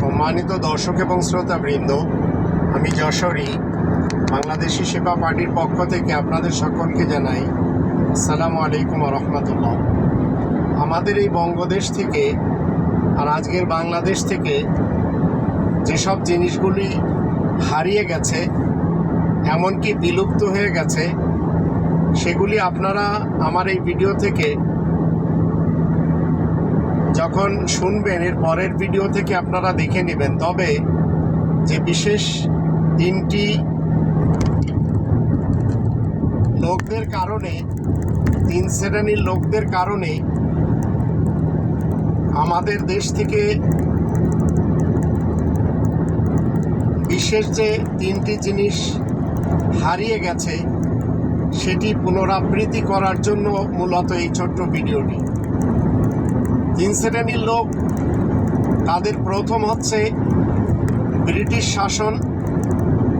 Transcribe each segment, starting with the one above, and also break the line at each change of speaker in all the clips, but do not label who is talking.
সম্মানিত দর্শক এবং শ্রোতাবৃন্দ, আমি যশোরী, বাংলাদেশি সেবা পার্টির পক্ষ থেকে আপনাদের সকলকে জানাই আসসালামু আলাইকুম রহমতুল্লাহ। আমাদের এই বঙ্গদেশ থেকে আর আজকের বাংলাদেশ থেকে যেসব জিনিসগুলি হারিয়ে গেছে, এমনকি বিলুপ্ত হয়ে গেছে, সেগুলি আপনারা আমার এই ভিডিও থেকে যখন শুনবেন, এর পরের ভিডিও থেকে আপনারা দেখে নেবেন। তবে যে বিশেষ তিনটি লোকদের কারণে, তিন শ্রেণির লোকদের কারণে আমাদের দেশ থেকে বিশেষ যে তিনটি জিনিস হারিয়ে গেছে, সেটি পুনরাবৃত্তি করার জন্য মূলত এই ছোট্ট ভিডিওটি তিন শ্রেণির লোক, তাদের প্রথম হচ্ছে ব্রিটিশ শাসন।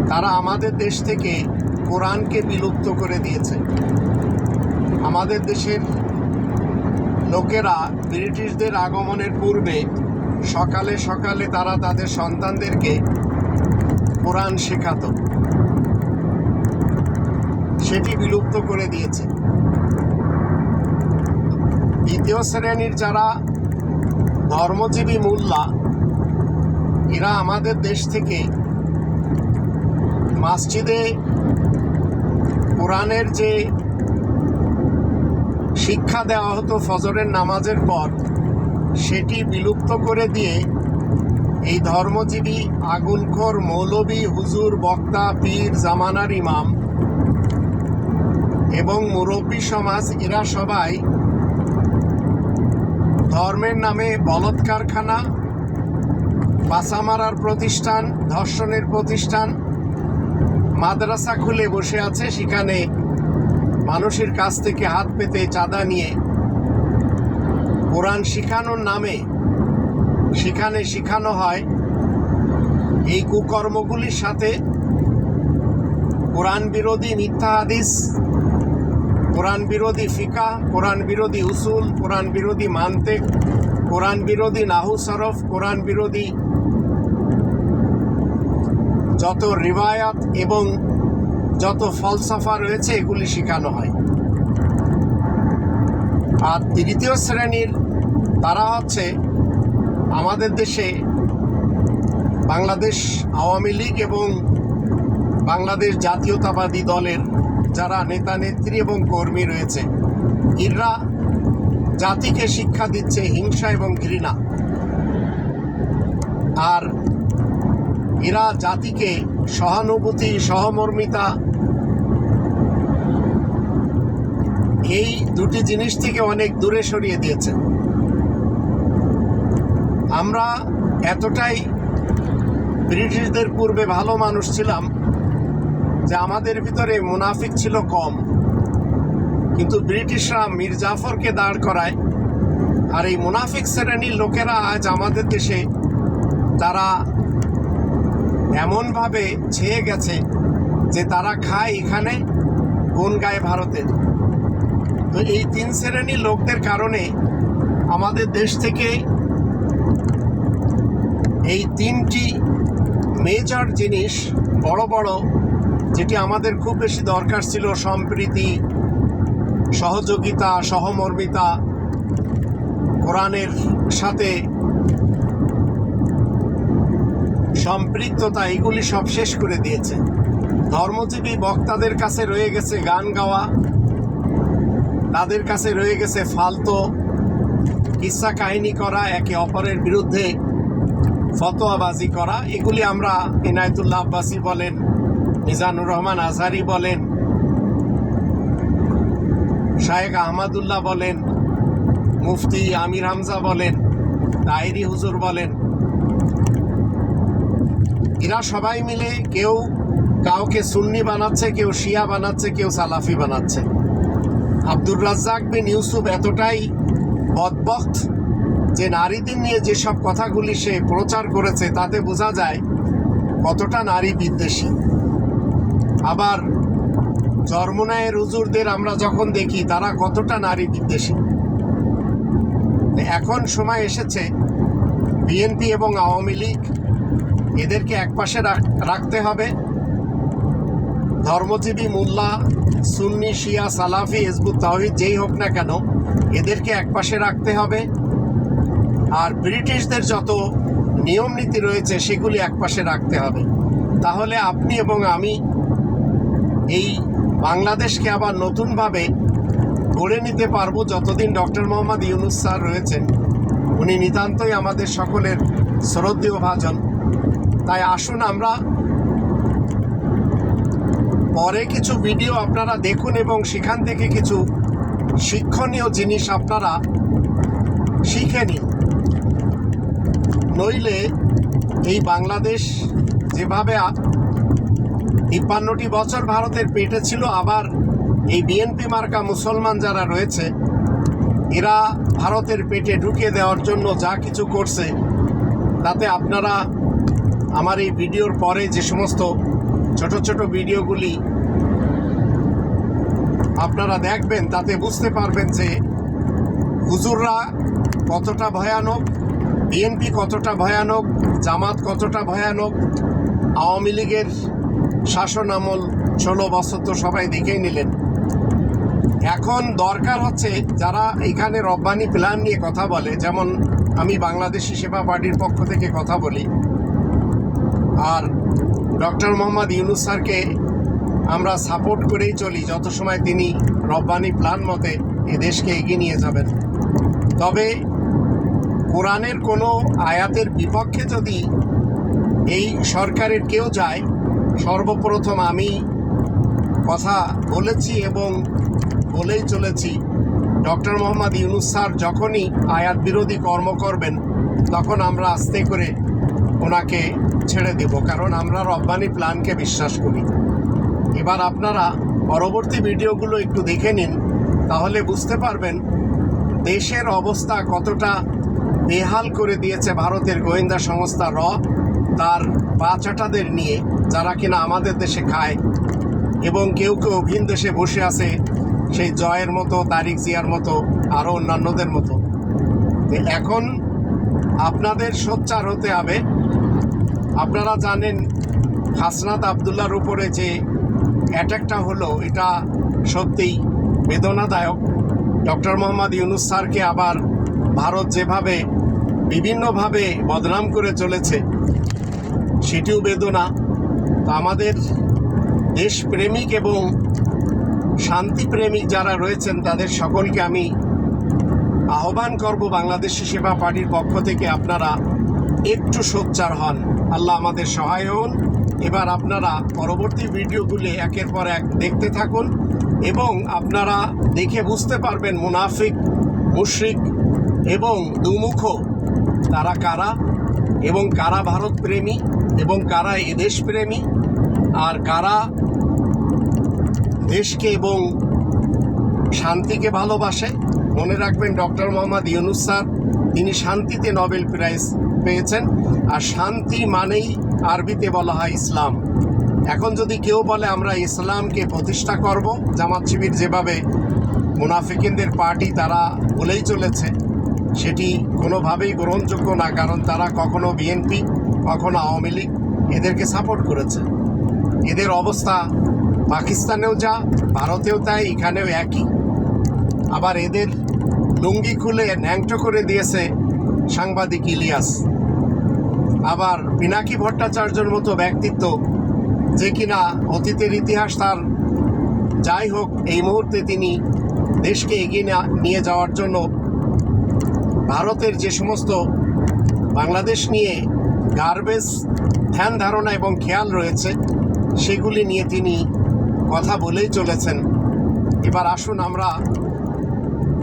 তারা আমাদের দেশ থেকে কোরআনকে বিলুপ্ত করে দিয়েছে। আমাদের দেশের লোকেরা ব্রিটিশদের আগমনের পূর্বে সকালে সকালে তারা তাদের সন্তানদেরকে কোরআন শেখাতো। সেটি বিলুপ্ত করে দিয়েছে। দ্বিতীয় শ্রেণির যারা ধর্মজীবী মোল্লা, এরা আমাদের দেশ থেকে মসজিদে কোরআনের যে শিক্ষা দেওয়া হতো ফজরের নামাজের পর, সেটি বিলুপ্ত করে দিয়ে এই ধর্মজীবী আগুনখোর মৌলবী হুজুর, বক্তা, পীর, জামানার ইমাম এবং মুরব্বী সমাজ, এরা সবাই ধর্মের নামে বলৎকারখানা বাসা মারার প্রতিষ্ঠান, ধর্ষণের প্রতিষ্ঠান, মাদ্রাসা খুলে বসে আছে সেখানে মানুষের কাছ থেকে হাত পেতে চাঁদা নিয়ে। কোরআন শিখানোর নামে সেখানে শিখানো হয়। এই কুকর্মগুলির সাথে কোরআন বিরোধী মিথ্যা হাদিস কোরআন বিরোধী ফিকা, কোরআন বিরোধী উসুল, কোরআন বিরোধী মান্তেক, কোরআন বিরোধী নাহু সরফ, কোরআন বিরোধী যত রিবায়াত এবং যত ফলসাফা রয়েছে, এগুলি শেখানো হয়। আর তৃতীয় শ্রেণির তারা হচ্ছে আমাদের দেশে বাংলাদেশ আওয়ামী লীগ এবং বাংলাদেশ জাতীয়তাবাদী দলের যারা নেতা, নেত্রী এবং কর্মী রয়েছে, এরা জাতিকে শিক্ষা দিচ্ছে হিংসা এবং ঘৃণা। আর এরা জাতিকে সহানুভূতি, সহমর্মিতা, এই দুটি জিনিস থেকে অনেক দূরে সরিয়ে দিয়েছে। আমরা এতটাই ব্রিটিশদের পূর্বে ভালো মানুষ ছিলাম যে আমাদের ভিতরে মুনাফিক ছিল কম। কিন্তু ব্রিটিশরা মীর জাফরকে দাঁড় করায়। আর এই মুনাফিক শ্রেণির লোকেরা আজ আমাদের দেশে তারা এমনভাবে ছেয়ে গেছে যে তারা খায় এখানে কোন গায়ে ভারতের তো এই তিন শ্রেণির লোকদের কারণে আমাদের দেশ থেকে এই তিনটি মেজর জিনিস, বড় বড় যেটি আমাদের খুব বেশি দরকার ছিল সম্প্রীতি, সহযোগিতা, সহমর্মিতা, কোরআনের সাথে সম্পৃক্ততা, এগুলি সব শেষ করে দিয়েছে। ধর্মজীবী বক্তাদের কাছে রয়ে গেছে গান গাওয়া, তাদের কাছে রয়ে গেছে ফালতো কিসা কাহিনী করা, একে অপরের বিরুদ্ধে ফতোয়াবাজি করা। এগুলি আমরা ইনায়তুল্লাহ আব্বাসী বলেন মিজানুর রহমান আজহারি বলেন, শায়েক আহমদুল্লাহ বলেন, মুফতি আমির হামজা বলেন তাইরি হুজুর বলেন। এরা সবাই মিলে কেউ কাউকে সুন্নি বানাচ্ছে, কেউ শিয়া বানাচ্ছে, কেউ সালাফি বানাচ্ছে। আব্দুর রাজ্জাক বিন ইউসুফ এতটাই বদবক্ত যে নারীদের নিয়ে যেসব কথাগুলি সে প্রচার করেছে, তাতে বোঝা যায় কতটা নারী বিদ্বেষী। আবার চরমনায়ের হুজুরদের আমরা যখন দেখি, তারা কতটা নারী বিদ্বেষী। এখন সময় এসেছে বিএনপি এবং আওয়ামী লীগ এদেরকে একপাশে রাখ- রাখতে হবে। ধর্মজীবী মোল্লা, সুন্নি, শিয়া, সালাফি, হিজবুত তাহিদ যেই হোক না কেন, এদেরকে একপাশে রাখতে হবে। আর ব্রিটিশদের যত নিয়ম নীতি রয়েছে, সেগুলি একপাশে রাখতে হবে। তাহলে আপনি এবং আমি এই বাংলাদেশকে আবার নতুনভাবে গড়ে নিতে পারব যতদিন ডক্টর মোহাম্মদ ইউনুস স্যার রয়েছেন। উনি নিতান্তই আমাদের সকলের শ্রদ্ধেয় ভাজন। তাই আসুন আমরা পরে কিছু ভিডিও আপনারা দেখুন এবং সেখান থেকে কিছু শিক্ষণীয় জিনিস আপনারা শিখে নিন। নইলে এই বাংলাদেশ যেভাবে তিপ্পান্নটি বছর ভারতের পেটে ছিল, আবার এই বিএনপি মার্কা মুসলমান যারা রয়েছে, এরা ভারতের পেটে ঢুকিয়ে দেওয়ার জন্য যা কিছু করছে, তাতে আপনারা আমার এই ভিডিওর পরে যে সমস্ত ছোট ছোট ভিডিওগুলি আপনারা দেখবেন, তাতে বুঝতে পারবেন যে হুজুররা কতটা ভয়ানক, বিএনপি কতটা ভয়ানক, জামাত কতটা ভয়ানক, আওয়ামী লীগের শাসন আমল ষোলো বছর তো সবাই দেখেই নিলেন। এখন দরকার হচ্ছে যারা এখানে রব্বানি প্ল্যান নিয়ে কথা বলে, যেমন আমি বাংলাদেশি সেবা পার্টির পক্ষ থেকে কথা বলি। আর ডক্টর মোহাম্মদ ইউনুস স্যারকে আমরা সাপোর্ট করেই চলি, যত সময় তিনি রব্বানি প্ল্যান মতে এ দেশকে এগিয়ে নিয়ে যাবেন। তবে কোরআনের কোনো আয়াতের বিপক্ষে যদি এই সরকারের কেউ যায় সর্বপ্রথম আমি কথা বলেছি এবং বলেই চলেছি, ডক্টর মোহাম্মদ ইউনুস স্যার যখনই আয়াত বিরোধী কর্ম করবেন, তখন আমরা আস্তে করে ওনাকে ছেড়ে দেব, কারণ আমরা রব্বানি প্ল্যানকে বিশ্বাস করি। এবার আপনারা পরবর্তী ভিডিওগুলো একটু দেখে নিন, তাহলে বুঝতে পারবেন দেশের অবস্থা কতটা বেহাল করে দিয়েছে ভারতের গোয়েন্দা সংস্থা র। তার বাচ্চাটাদের নিয়ে যারা কিনা আমাদের দেশে খায় এবং কেউ কেউ ভিন দেশে বসে আছে সেই জয়ের মতো, তারিক জিয়ার মতো আরও অন্যান্যদের মতো। এখন আপনাদের সোচ্চার হতে হবে। আপনারা জানেন হাসনাত আবদুল্লার উপরে যে অ্যাটাকটা হলো, এটা সত্যিই বেদনাদায়ক। ডক্টর মোহাম্মদ ইউনুস স্যারকে আবার ভারত যেভাবে বিভিন্নভাবে বদনাম করে চলেছে সেটিও বেদনা। তো আমাদের দেশপ্রেমিক এবং শান্তিপ্রেমিক যারা রয়েছেন, তাদের সকলকে আমি আহ্বান করব বাংলাদেশি সেবা পার্টির পক্ষ থেকে আপনারা একটু সোচ্চার হন। আল্লাহ আমাদের সহায় হন। এবার আপনারা পরবর্তী ভিডিওগুলি একের পর এক দেখতে থাকুন এবং আপনারা দেখে বুঝতে পারবেন মুনাফিক, মুশরিক এবং দুমুখ তারা কারা এবং কারা ভারত প্রেমী এবং কারা এদেশ প্রেমী আর কারা দেশকে এবং শান্তিকে ভালোবাসে, মনে রাখবেন ডক্টর মোহাম্মদ ইউনুস স্যার, তিনি শান্তিতে নোবেল প্রাইজ পেয়েছেন। আর শান্তি মানেই আরবিতে বলা হয় ইসলাম। এখন যদি কেউ বলে, আমরা ইসলামকে প্রতিষ্ঠা করব জামাত শিবির যেভাবে মুনাফিকিনদের পার্টি তারা বলেই চলেছে, সেটি কোনোভাবেই গ্রহণযোগ্য না, কারণ তারা কখনো বিএনপি কখনো আওয়ামী লীগ এদেরকে সাপোর্ট করেছে। এদের অবস্থা পাকিস্তানেও যা, ভারতেও তাই, এখানেও একই। আবার এদের লুঙ্গি খুলে ন্যাংটো করে দিয়েছে সাংবাদিক ইলিয়াস। আবার পিনাকি ভট্টাচার্যর মতো ব্যক্তিত্ব যে কিনা অতীতের ইতিহাস তার যাই হোক, এই মুহূর্তে তিনি দেশকে এগিয়ে নিয়ে যাওয়ার জন্য ভারতের যে সমস্ত বাংলাদেশ নিয়ে গার্বেজ, ধ্যান ধারণা এবং খেয়াল রয়েছে। সেগুলি নিয়ে তিনি কথা বলেই চলেছেন। এবার আসুন আমরা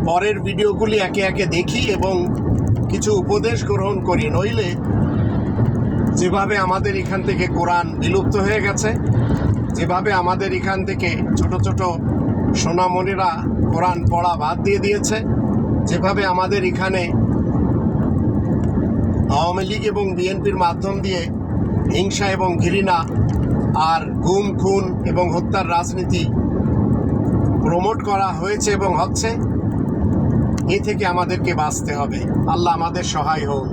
পরের ভিডিওগুলি একে একে দেখি এবং কিছু উপদেশ গ্রহণ করি। নইলে যেভাবে আমাদের এখান থেকে কোরআন বিলুপ্ত হয়ে গেছে, যেভাবে আমাদের এখান থেকে ছোট ছোট সোনামণিরা কোরআন পড়া বাদ দিয়ে দিয়েছে, যেভাবে আমাদের এখানে আওয়ামী লীগ এবং বিএনপির মাধ্যম দিয়ে হিংসা এবং ঘৃণা আর গুম, খুন এবং হত্যার রাজনীতি প্রমোট করা হয়েছে এবং হচ্ছে এ থেকে আমাদেরকে বাঁচতে হবে। আল্লাহ আমাদের সহায় হোক।